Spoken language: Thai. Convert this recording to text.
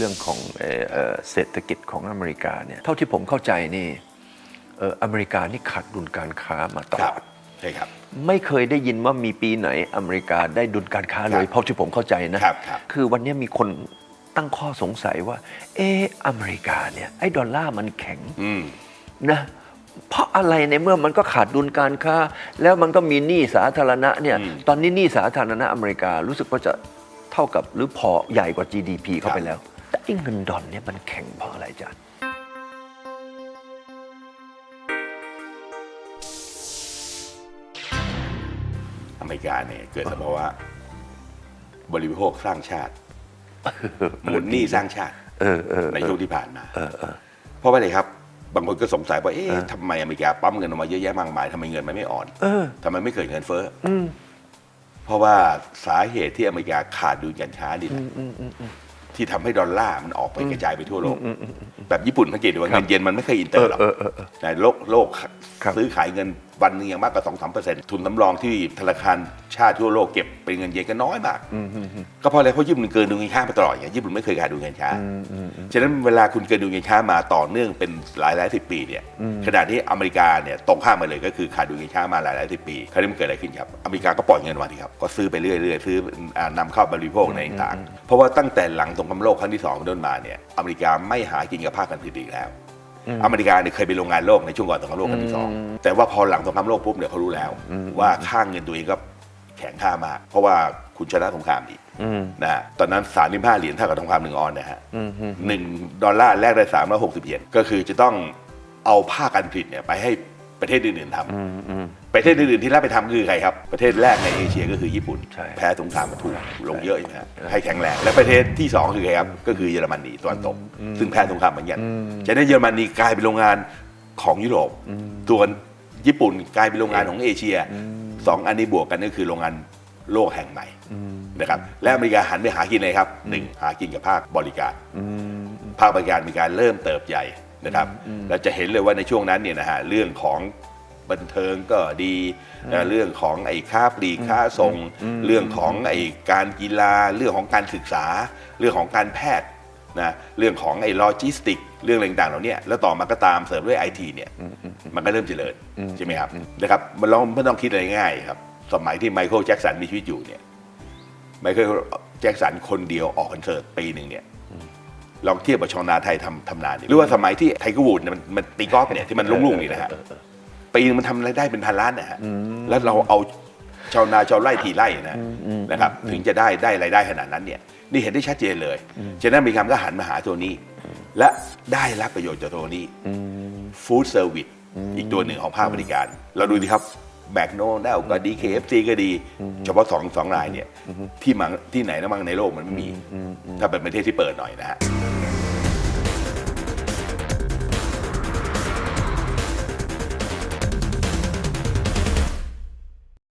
รื่องของเอ่อเอ่อเศรษฐกิจของอเมริกาเนี่ยเท่าที่ผมเข้าใจนี่เอ่ออเมริกานี่ขาดดุลการค้ามาตคลรับอดใช่ครับไม่เคยได้ยินว่ามีปีไหนอเมริกาได้ดุลการค้าเลยครับเพราะที่ผมเข้าใจนะครับครับคือวันนี้มีคนตั้งข้อสงสัยว่า เอออเมริกาเนี่ยไอ้ดอลลาร์มันแข็งอืมนะเพราะอะไรในเมื่อมันก็ขาดดุลการค้า แล้วมันก็มีหนี้สาธารณะเนี่ยอืมตอนนี้หนี้สาธารณะอเมริการู้สึกว่าจะเท่ากับหรือพอใหญ่กว่า GDP เข้าไปครับแล้ว แต่ไอ้เงินดอลเนี่ยมันแข็งเพราะอะไรจ๊ะอเมริกาเนี่ยเกิดสภาวะบริโภคสร้างชาติหมุนหนี้สร้างชาติเออเออในช่วงที่ผ่านมาเพราะว่าอะไรครับ บางคนก็สงสัยว่าเอ๊ะทำไมอเมริกาปั๊มเงินออกมาเยอะแยะมากมายทำไมเงินมันไม่อ่อนเออทำไมไม่เกิดเงินเฟ้ออมเพราะว่าสาเหตุที่อเมริกาขาดดุลการค้านี่แหละ ที่ทำให้ดอลลาร์มันออกไปกระจายไปทั่วโลก แบบญี่ปุ่นสังเกตดูว่าเงินเยนมันไม่เคยอินเตอร์หรอกเออเออเออในโลกโลกครับซื้อขายเงิน วันหนึงอย่างมากกว่าสองสามเปอร์เซ็นต์ทุนสำรองที่ธนาคารชาติทั่วโลกเก็บเป็นเงินเยนก็น้อยมาก ก็เพราะอะไรเพราะญี่ปุ่นเกินดุลการค้ามาตลอดอย่างญี่ปุ่นไม่เคยขาดดุลการค้าฉะนั้นเวลาคุณเกินดุลการค้ามาต่อเนื่องเป็นหลายหลายสิบปีเนี่ยขณะที่อเมริกาเนี่ยตรงข้ามมาเลยก็คือขาดดุลการค้ามาหลายหลายสิบปีคราวนี้มันเกิดอะไรขึ้นครับอเมริกาก็ปล่อยเงินมาทีครับก็ซื้อไปเรื่อยๆซื้ออ่านำเข้าบริโภคในต่างๆเพราะว่าตั้งแต่หลังสงครามโลกครั้งที่สองเป็นต้นมาเนี่ยอเมริกาไม่หากินกับภาคการผลิตอีกแล้ว อเมริกาเนี่ยเคยเป็นโรงงานโลกในช่วงก่อนสงครามโลกครั้งที่สองแต่ว่าพอหลังสงครามโลกปุ๊บเนี่ยเขารู้แล้ว ว่าค่าเงินตัวเองก็แข็งค่ามาก เพราะว่าคุณชนะสงครามดีนะฮะตอนนั้นสามสิบห้าเหรียญเท่ากับทองคำหนึ่งออนนะฮะหนึ่งดอลลาร์แลกได้สามร้อยหกสิบเหรียญก็คือจะต้องเอาภาคการผลิตเนี่ยไปให้ ประเทศอื่นๆทำประเทศอื่นๆที่รับไปทำคือใครครับ ประเทศแรกในเอเชียก็คือญี่ปุ่นใช่แพ้สงครามมาถูกลงเยอะอยู่นะฮะให้แข็งแรงและประเทศที่สองคือใครครับก็คือเยอรมนีตะวันตก ซึ่งแพ้สงครามเหมือนกันฉะนั้นเยอรมนีกลายเป็นโรงงานของยุโรปส่วนญี่ปุ่นกลายเป็นโรงงานของเอเชียสองอันนี้บวกกันก็คือโรงงานโลกแห่งใหม่นะครับและอเมริกาหันไปหากินเลยครับหนึ่งหากินกับภาคบริการ ภาคบริการมีการเริ่มเติบใหญ่ นะครับเราจะเห็นเลยว่าในช่วงนั้นเนี่ยนะฮะเรื่องของบันเทิงก็ดีนะเรื่องของไอ้ค้าปลีกค้าส่ง เรื่องของไอ้การกีฬาเรื่องของการศึกษา เรื่องของการแพทย์นะเรื่องของไอ้โลจิสติก เรื่องอะไรต่างๆเหล่าเนี้ยแล้วต่อมาก็ตามเสริมด้วยไอทีเนี่ยมันก็เริ่มเจริญใช่ไหมครับนะครับมันลองไม่ต้องคิดอะไรง่ายครับ สมัยที่ไมเคิลแจ็คสันมีชีวิตอยู่เนี่ยไมเคิลแจ็คสันคนเดียวออกคอนเสิร์ตปีหนึ่งเนี่ย ลองเทียบกับชาวนาไทยทำทำนาดิหรือว่าสมัยที่ไทเกอร์วูดเนี่ยมันมันตีกอล์ฟเนี่ยที่มันลุ่งๆนี่นะฮะปีนึงมันทำรายได้เป็นพันล้านนะฮะแล้วเราเอาชาวนาชาวไร่ทีไร่นะนะครับถึงจะได้ได้รายได้ขนาดนั้นเนี่ยนี่เห็นได้ชัดเจนเลยฉะนั้นมีคำก็หันมาหาตัวนี้ และได้รับประโยชน์จากตัวนี้ฟู้ดเซอร์วิสอีกตัวหนึ่งของภาคบริการ เราดูดิครับแบกโนได้ก็ดี KFC ก็ดี เฉพาะสองสองรายเนี่ยที่มังที่ไหนนะมังในโลกมันไม่มี ถ้าเป็นประเทศที่เปิดหน่อยนะฮะ